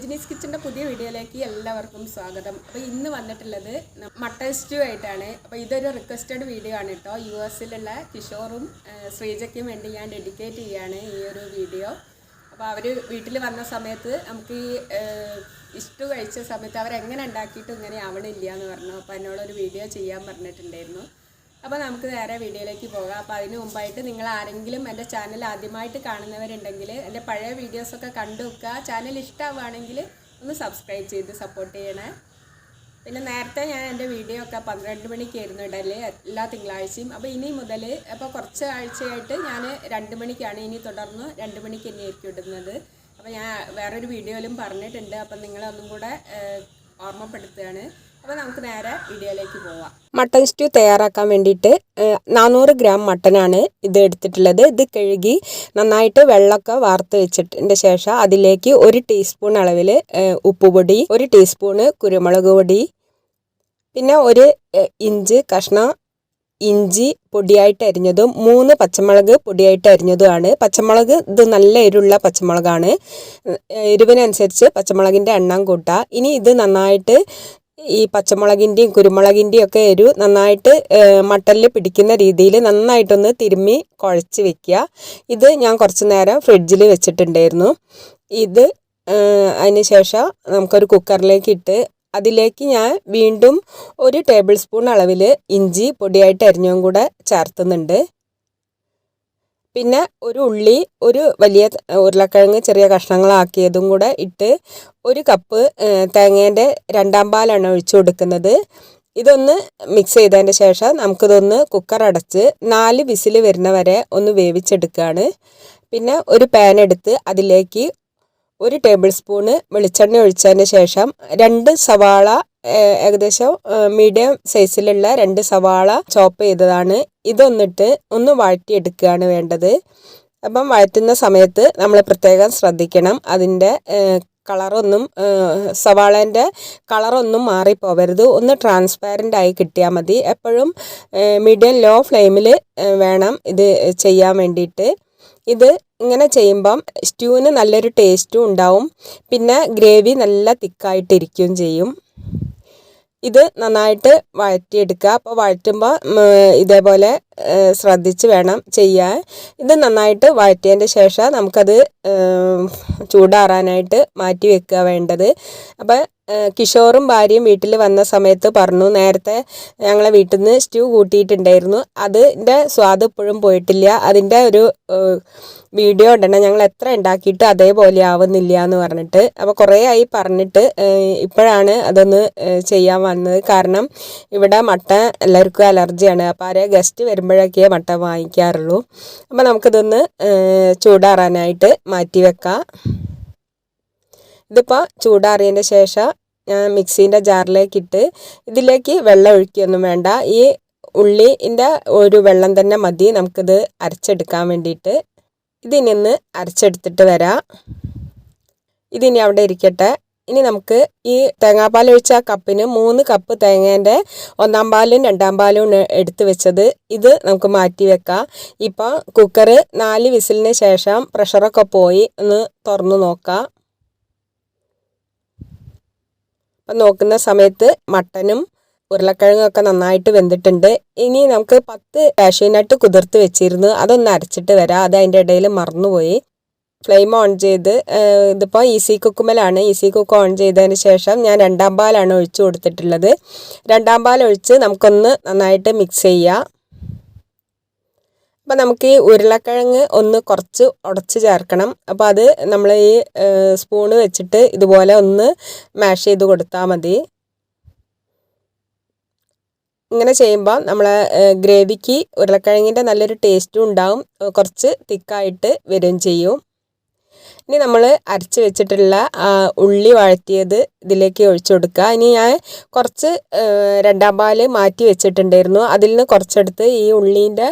രജനീസ് കിച്ചന്റെ പുതിയ വീഡിയോയിലേക്ക് എല്ലാവർക്കും സ്വാഗതം. അപ്പോൾ ഇന്ന് വന്നിട്ടുള്ളത് മട്ടൺ സ്റ്റൂ ആയിട്ടാണ്. അപ്പോൾ ഇതൊരു റിക്വസ്റ്റഡ് വീഡിയോ ആണ് കേട്ടോ യു എസിലുള്ള കിഷോറും ശ്രീജയ്ക്കും വേണ്ടി ഞാൻ ഡെഡിക്കേറ്റ് ചെയ്യാണ് ഈ ഒരു വീഡിയോ അപ്പോൾ അവർ വീട്ടിൽ വന്ന സമയത്ത് നമുക്ക് ഈ ഇഷ്ടു കഴിച്ച സമയത്ത് അവരെങ്ങനെ ഉണ്ടാക്കിയിട്ടും ഇങ്ങനെ ആവണില്ല എന്ന് പറഞ്ഞു. അപ്പോൾ എന്നോടൊരു വീഡിയോ ചെയ്യാൻ പറഞ്ഞിട്ടുണ്ടായിരുന്നു. അപ്പോൾ നമുക്ക് നേരെ വീഡിയോയിലേക്ക് പോകാം. അപ്പോൾ അതിന് മുമ്പായിട്ട് നിങ്ങൾ ആരെങ്കിലും എന്റെ ചാനൽ ആദ്യമായിട്ട് കാണുന്നവരുണ്ടെങ്കിൽ എന്റെ പഴയ വീഡിയോസൊക്കെ കണ്ടു വെക്കുക. ചാനൽ ഇഷ്ടമാവുകയാണെങ്കിൽ ഒന്ന് സബ്സ്ക്രൈബ് ചെയ്ത് സപ്പോർട്ട് ചെയ്യണേ. പിന്നെ നേരത്തെ ഞാൻ എന്റെ വീഡിയോ ഒക്കെ പന്ത്രണ്ട് മണിക്കായിരുന്നു ഇടൽ എല്ലാ തിങ്കളാഴ്ചയും. അപ്പോൾ ഇനി മുതൽ അപ്പോൾ കുറച്ച് ആഴ്ചയായിട്ട് ഞാൻ രണ്ട് മണിക്കാണ് ഇനി തുടർന്ന് രണ്ട് മണിക്ക് തന്നെയായിരിക്കും ഇടുന്നത്. അപ്പോൾ ഞാൻ വേറൊരു വീഡിയോയിലും പറഞ്ഞിട്ടുണ്ട്. അപ്പം നിങ്ങളൊന്നും കൂടെ ഓർമ്മപ്പെടുത്തുകയാണ്. അപ്പോൾ നമുക്ക് നേരെ വീഡിയോയിലേക്ക് മട്ടൺ സ്റ്റൂ തയ്യാറാക്കാൻ വേണ്ടിയിട്ട് നാനൂറ് ഗ്രാം മട്ടനാണ് ഇത് എടുത്തിട്ടുള്ളത്. ഇത് കഴുകി നന്നായിട്ട് വെള്ളമൊക്കെ വാർത്ത് വെച്ചിട്ടതിന്റെ ശേഷം അതിലേക്ക് ഒരു ടീസ്പൂൺ അളവിൽ ഉപ്പുപൊടി ഒരു ടീസ്പൂണ് കുരുമുളക് പൊടി പിന്നെ ഒരു ഇഞ്ച് കഷ്ണം ഇഞ്ചി പൊടിയായിട്ട് അരിഞ്ഞതും മൂന്ന് പച്ചമുളക് പൊടിയായിട്ട് അരിഞ്ഞതുമാണ്. പച്ചമുളക് ഇത് നല്ല എരിവുള്ള പച്ചമുളകാണ്. എരിവിനനുസരിച്ച് പച്ചമുളകിന്റെ എണ്ണം കൂട്ടുക ഇനി ഇത് നന്നായിട്ട് ഈ പച്ചമുളകിന്റെയും കുരുമുളകിന്റെയും ഒക്കെ എരിവ് നന്നായിട്ട് മട്ടലിൽ പിടിക്കുന്ന രീതിയിൽ നന്നായിട്ടൊന്ന് തിരുമ്മി കുഴച്ച് വെക്കുക. ഇത് ഞാൻ കുറച്ച് നേരം ഫ്രിഡ്ജിൽ വെച്ചിട്ടുണ്ടായിരുന്നു. ഇത് അതിന് ശേഷം നമുക്കൊരു കുക്കറിലേക്ക് ഇട്ട് അതിലേക്ക് ഞാൻ വീണ്ടും ഒരു ടേബിൾ സ്പൂൺ അളവിൽ ഇഞ്ചി പൊടിയായിട്ട് അരിഞ്ഞതും കൂടെ ചേർത്തുന്നുണ്ട് പിന്നെ ഒരു ഉള്ളി ഒരു വലിയ ഉരുളക്കിഴങ്ങ് ചെറിയ കഷ്ണങ്ങളാക്കിയതും കൂടെ ഇട്ട് ഒരു കപ്പ് തേങ്ങേന്റെ രണ്ടാം പാലാണ് ഒഴിച്ചു കൊടുക്കുന്നത്. ഇതൊന്ന് മിക്സ് ചെയ്തതിന്റെ ശേഷം നമുക്കിതൊന്ന് കുക്കർ അടച്ച് നാല് വിസിൽ വരുന്ന വരെ ഒന്ന് വേവിച്ചെടുക്കുകയാണ് പിന്നെ ഒരു പാൻ എടുത്ത് അതിലേക്ക് ഒരു ടേബിൾ സ്പൂണ് വെളിച്ചെണ്ണ ഒഴിച്ചതിന് ശേഷം രണ്ട് സവാള ഏകദേശം മീഡിയം സൈസിലുള്ള രണ്ട് സവാള ചോപ്പ് ചെയ്തതാണ്. ഇതൊന്നിട്ട് ഒന്ന് വഴറ്റിയെടുക്കുകയാണ് വേണ്ടത്. അപ്പം വഴറ്റുന്ന സമയത്ത് നമ്മൾ പ്രത്യേകം ശ്രദ്ധിക്കണം. അതിന്റെ കളറൊന്നും സവാളേന്റെ കളറൊന്നും മാറിപ്പോവരുത്. ഒന്ന് ട്രാൻസ്പാരന്റ് ആയി കിട്ടിയാൽ മതി. എപ്പോഴും മീഡിയം ലോ ഫ്ലെയിമിൽ വേണം ഇത് ചെയ്യാൻ വേണ്ടിയിട്ട്. ഇത് ഇങ്ങനെ ചെയ്യുമ്പം സ്റ്റൂവിന് നല്ലൊരു ടേസ്റ്റും ഉണ്ടാവും. പിന്നെ ഗ്രേവി നല്ല തിക്കായിട്ടിരിക്കുകയും ചെയ്യും. ഇത് നന്നായിട്ട് വഴറ്റിയെടുക്കുക. അപ്പോൾ വഴറ്റുമ്പോൾ ഇതേപോലെ ശ്രദ്ധിച്ച് വേണം ചെയ്യാൻ. ഇത് നന്നായിട്ട് വഴറ്റിയതിന്റെ ശേഷം നമുക്കത് ചൂടാറാനായിട്ട് മാറ്റി വെക്കുക വേണ്ടത്. അപ്പം കിഷോറും ഭാര്യയും വീട്ടിൽ വന്ന സമയത്ത് പറഞ്ഞു നേരത്തെ ഞങ്ങളെ വീട്ടിൽ നിന്ന് സ്റ്റൂ കൂട്ടിയിട്ടുണ്ടായിരുന്നു. അതിന്റെ സ്വാദ് ഇപ്പോഴും പോയിട്ടില്ല. അതിന്റെ ഒരു വീഡിയോ ഇടണം ഞങ്ങൾ എത്ര ഉണ്ടാക്കിയിട്ട് അതേപോലെ ആവുന്നില്ല എന്ന് പറഞ്ഞിട്ട്. അപ്പോൾ കുറേ ആയി പറഞ്ഞിട്ട് ഇപ്പോഴാണ് അതൊന്ന് ചെയ്യാൻ വന്നത്. കാരണം ഇവിടെ മട്ട എല്ലാവർക്കും അലർജിയാണ്. അപ്പോൾ ആരെ ഗസ്റ്റ് വരുമ്പോഴൊക്കെ മട്ട വാങ്ങിക്കാറുള്ളൂ. അപ്പോൾ നമുക്കിതൊന്ന് ചൂടാറാനായിട്ട് മാറ്റി വെക്കാം. ഇതിപ്പോൾ ചൂടാറിയതിന്റെ ശേഷം ഞാൻ മിക്സീന്റെ ജാറിലേക്കിട്ട് ഇതിലേക്ക് വെള്ളം ഒഴിക്കുകയൊന്നും വേണ്ട. ഈ ഉള്ളിന്റെ ഒരു വെള്ളം തന്നെ മതി. നമുക്കിത് അരച്ചെടുക്കാൻ വേണ്ടിയിട്ട്. ഇതിനൊന്ന് അരച്ചെടുത്തിട്ട് വരാം. ഇതിനി അവിടെ ഇരിക്കട്ടെ. ഇനി നമുക്ക് ഈ തേങ്ങാപ്പാൽ ഒഴിച്ച കപ്പിന് മൂന്ന് കപ്പ് തേങ്ങേന്റെ ഒന്നാം പാലും രണ്ടാം പാലും എടുത്തു വെച്ചത് ഇത് നമുക്ക് മാറ്റി വെക്കാം. ഇപ്പോൾ കുക്കർ നാല് വിസിലിന് ശേഷം പ്രഷറൊക്കെ പോയി ഒന്ന് തുറന്നു നോക്കാം. അപ്പം നോക്കുന്ന സമയത്ത് മട്ടനും ഉരുളക്കിഴങ്ങൊക്കെ നന്നായിട്ട് വെന്തിട്ടുണ്ട്. ഇനി നമുക്ക് പത്ത് കാഷ്യൂനട്ട് കുതിർത്ത് വെച്ചിരുന്നു. അതൊന്ന് അരച്ചിട്ട് വരാം. അത് അതിന്റെ ഇടയിൽ മറന്നുപോയി. ഫ്ലെയിം ഓൺ ചെയ്ത് ഇതിപ്പോൾ ഈസി കുക്കുമലാണ്. ഈസി കുക്ക് ഓൺ ചെയ്തതിന് ശേഷം ഞാൻ രണ്ടാം പാലാണ് ഒഴിച്ചു കൊടുത്തിട്ടുള്ളത്. രണ്ടാം പാൽ ഒഴിച്ച് നമുക്കൊന്ന് നന്നായിട്ട് മിക്സ് ചെയ്യാം. അപ്പോൾ നമുക്ക് ഈ ഉരുളക്കിഴങ്ങ് ഒന്ന് കുറച്ച് ഉടച്ച് ചേർക്കണം. അപ്പോൾ അത് നമ്മൾ ഈ സ്പൂണ് വെച്ചിട്ട് ഇതുപോലെ ഒന്ന് മാഷ് ചെയ്ത് കൊടുത്താൽ മതി. ഇങ്ങനെ ചെയ്യുമ്പോൾ നമ്മളെ ഗ്രേവിക്ക് ഉരുളക്കിഴങ്ങിന്റെ നല്ലൊരു ടേസ്റ്റും ഉണ്ടാവും. കുറച്ച് തിക്കായിട്ട് വരികയും ചെയ്യും. ഇനി നമ്മൾ അരച്ച് വെച്ചിട്ടുള്ള ഉള്ളി വഴറ്റിയത് ഇതിലേക്ക് ഒഴിച്ചു കൊടുക്കുക. ഇനി ഞാൻ കുറച്ച് രണ്ടാം പാൽ മാറ്റി വെച്ചിട്ടുണ്ടായിരുന്നു. അതിൽ നിന്ന് കുറച്ചെടുത്ത് ഈ ഉള്ളീന്റെ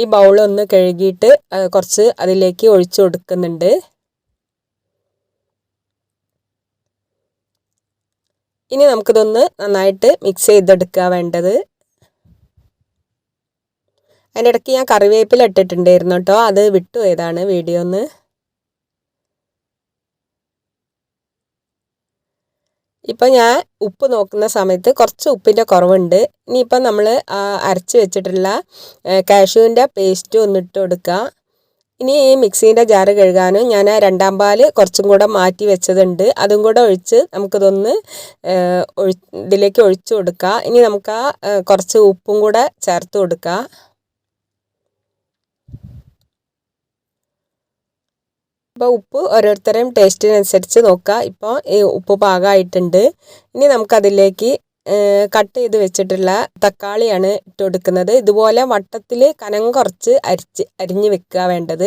ഈ ബൗളൊന്ന് കഴുകിയിട്ട് കുറച്ച് അതിലേക്ക് ഒഴിച്ചു കൊടുക്കുന്നുണ്ട്. ഇനി നമുക്കിതൊന്ന് നന്നായിട്ട് മിക്സ് ചെയ്തെടുക്കുക വേണ്ടത്. അതിന്റെ ഇടയ്ക്ക് ഞാൻ കറിവേപ്പില ഇട്ടിട്ടുണ്ടായിരുന്നു കേട്ടോ. അത് വിട്ടുപോയതാണ് വീഡിയോ ഒന്ന് ഇപ്പം ഞാൻ ഉപ്പ് നോക്കുന്ന സമയത്ത് കുറച്ച് ഉപ്പിന്റെ കുറവുണ്ട്. ഇനിയിപ്പം നമ്മൾ അരച്ച് വെച്ചിട്ടുള്ള കാഷ്യൂവിന്റെ പേസ്റ്റ് ഒന്നിട്ട് കൊടുക്കുക ഇനി ഈ മിക്സീന്റെ ജാറ് കഴുകാനും ഞാൻ രണ്ടാം പാൽ കുറച്ചും കൂടെ മാറ്റി വെച്ചതുണ്ട്. അതും കൂടെ ഒഴിച്ച് നമുക്കിതൊന്ന് ഒഴി ഇതിലേക്ക് ഒഴിച്ചു കൊടുക്കുക ഇനി നമുക്ക് ആ കുറച്ച് ഉപ്പും കൂടെ ചേർത്ത് കൊടുക്കുക ഇപ്പോൾ ഉപ്പ് ഓരോരുത്തരും ടേസ്റ്റിനനുസരിച്ച് നോക്കുക ഇപ്പോൾ ഈ ഉപ്പ് പാകമായിട്ടുണ്ട് ഇനി നമുക്കതിലേക്ക് കട്ട് ചെയ്ത് വെച്ചിട്ടുള്ള തക്കാളിയാണ് ഇട്ട് കൊടുക്കുന്നത്. ഇതുപോലെ വട്ടത്തിൽ കനം കുറച്ച് അരിച്ച് അരിഞ്ഞ് വെക്കുക വേണ്ടത്.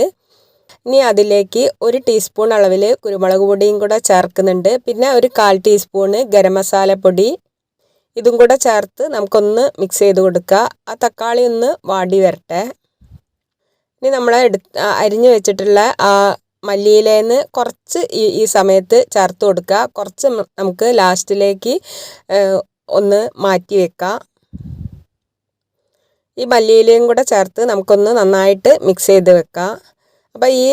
ഇനി അതിലേക്ക് ഒരു ടീസ്പൂൺ അളവിൽ കുരുമുളക് പൊടിയും കൂടെ ചേർക്കുന്നുണ്ട്. പിന്നെ ഒരു കാൽ ടീസ്പൂണ് ഗരം മസാലപ്പൊടി ഇതും കൂടെ ചേർത്ത് നമുക്കൊന്ന് മിക്സ് ചെയ്ത് കൊടുക്കുക ആ തക്കാളി ഒന്ന് വാടി വരട്ടെ. ഇനി നമ്മൾ എടുത്ത് അരിഞ്ഞു വെച്ചിട്ടുള്ള ആ മല്ലിയിലേന്ന് കുറച്ച് ഈ ഈ സമയത്ത് ചേർത്ത് കൊടുക്കുക കുറച്ച് നമുക്ക് ലാസ്റ്റിലേക്ക് ഒന്ന് മാറ്റി വെക്കാം. ഈ മല്ലിയിലയും കൂടെ ചേർത്ത് നമുക്കൊന്ന് നന്നായിട്ട് മിക്സ് ചെയ്ത് വെക്കാം. അപ്പോൾ ഈ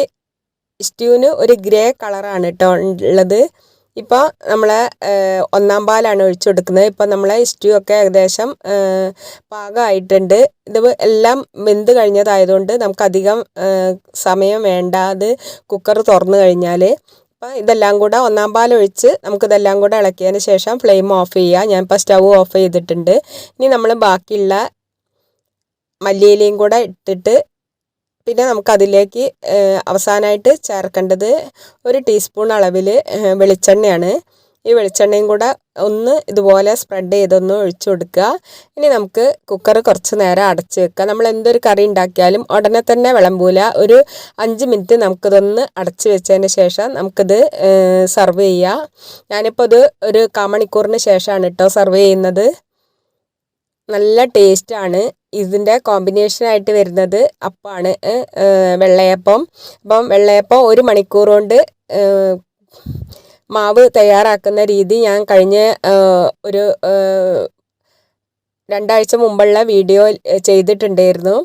സ്റ്റ്യൂവിന് ഒരു ഗ്രേ കളറാണ് കേട്ടോ ഉള്ളത്. ഇപ്പോൾ നമ്മൾ ഒന്നാം പാലാണ് ഒഴിച്ചു കൊടുക്കുന്നത് ഇപ്പോൾ നമ്മളെ സ്റ്റ്യൂ ഒക്കെ ഏകദേശം പാകമായിട്ടുണ്ട്. ഇത് എല്ലാം വെന്ത് കഴിഞ്ഞതായതുകൊണ്ട് നമുക്കധികം സമയം വേണ്ട. അത് കുക്കർ തുറന്നു കഴിഞ്ഞാൽ അപ്പോൾ ഇതെല്ലാം കൂടെ ഒന്നാം പാൽ ഒഴിച്ച് നമുക്കിതെല്ലാം കൂടെ ഇളക്കിയതിന് ശേഷം ഫ്ലെയിം ഓഫ് ചെയ്യുക. ഇപ്പോൾ സ്റ്റവ് ഓഫ് ചെയ്തിട്ടുണ്ട്. ഇനി നമ്മൾ ബാക്കിയുള്ള മല്ലിയിലയും കൂടെ ഇട്ടിട്ട് പിന്നെ നമുക്കതിലേക്ക് അവസാനമായിട്ട് ചേർക്കേണ്ടത് ഒരു ടീസ്പൂൺ അളവിൽ വെളിച്ചെണ്ണയാണ്. ഈ വെളിച്ചെണ്ണയും കൂടെ ഒന്ന് ഇതുപോലെ സ്പ്രെഡ് ചെയ്തൊന്ന് ഒഴിച്ചു കൊടുക്കുക. ഇനി നമുക്ക് കുക്കർ കുറച്ച് നേരം അടച്ച് വെക്കുക. നമ്മൾ എന്തൊരു കറി ഉണ്ടാക്കിയാലും ഉടനെ തന്നെ വിളമ്പൂല. ഒരു അഞ്ച് മിനിറ്റ് നമുക്കിതൊന്ന് അടച്ച് വെച്ചതിന് ശേഷം നമുക്കിത് സെർവ് ചെയ്യാം. ഞാനിപ്പോൾ ഇത് ഒരു കാമണിക്കൂറിന് ശേഷമാണ് കേട്ടോ സെർവ് ചെയ്യുന്നത്. നല്ല ടേസ്റ്റാണ്. ഇതിന്റെ കോമ്പിനേഷനായിട്ട് വരുന്നത് അപ്പമാണ് വെള്ളയപ്പം. അപ്പം വെള്ളയപ്പം ഒരു മണിക്കൂർ കൊണ്ട് മാവ് തയ്യാറാക്കുന്ന രീതി ഞാൻ കഴിഞ്ഞ ഒരു രണ്ടാഴ്ച മുമ്പുള്ള വീഡിയോ ചെയ്തിട്ടുണ്ടായിരുന്നു.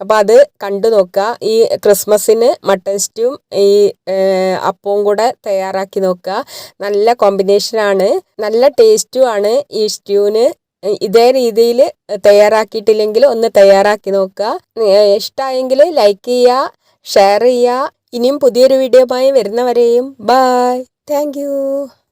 അപ്പോൾ അത് കണ്ടു നോക്കുക ഈ ക്രിസ്മസിന് മട്ടൻ സ്റ്റ്യൂ ഈ അപ്പവും കൂടെ തയ്യാറാക്കി നോക്കുക നല്ല കോമ്പിനേഷനാണ് നല്ല ടേസ്റ്റും ആണ് ഈ സ്റ്റ്യൂവിന്. ഇതേ രീതിയിൽ തയ്യാറാക്കിയിട്ടില്ലെങ്കിൽ ഒന്ന് തയ്യാറാക്കി നോക്കുക. ഇഷ്ടമായെങ്കിൽ ലൈക്ക് ചെയ്യുക ഷെയർ ചെയ്യുക. ഇനിയും പുതിയൊരു വീഡിയോയുമായി വരുന്നവരെയും ബായ് താങ്ക്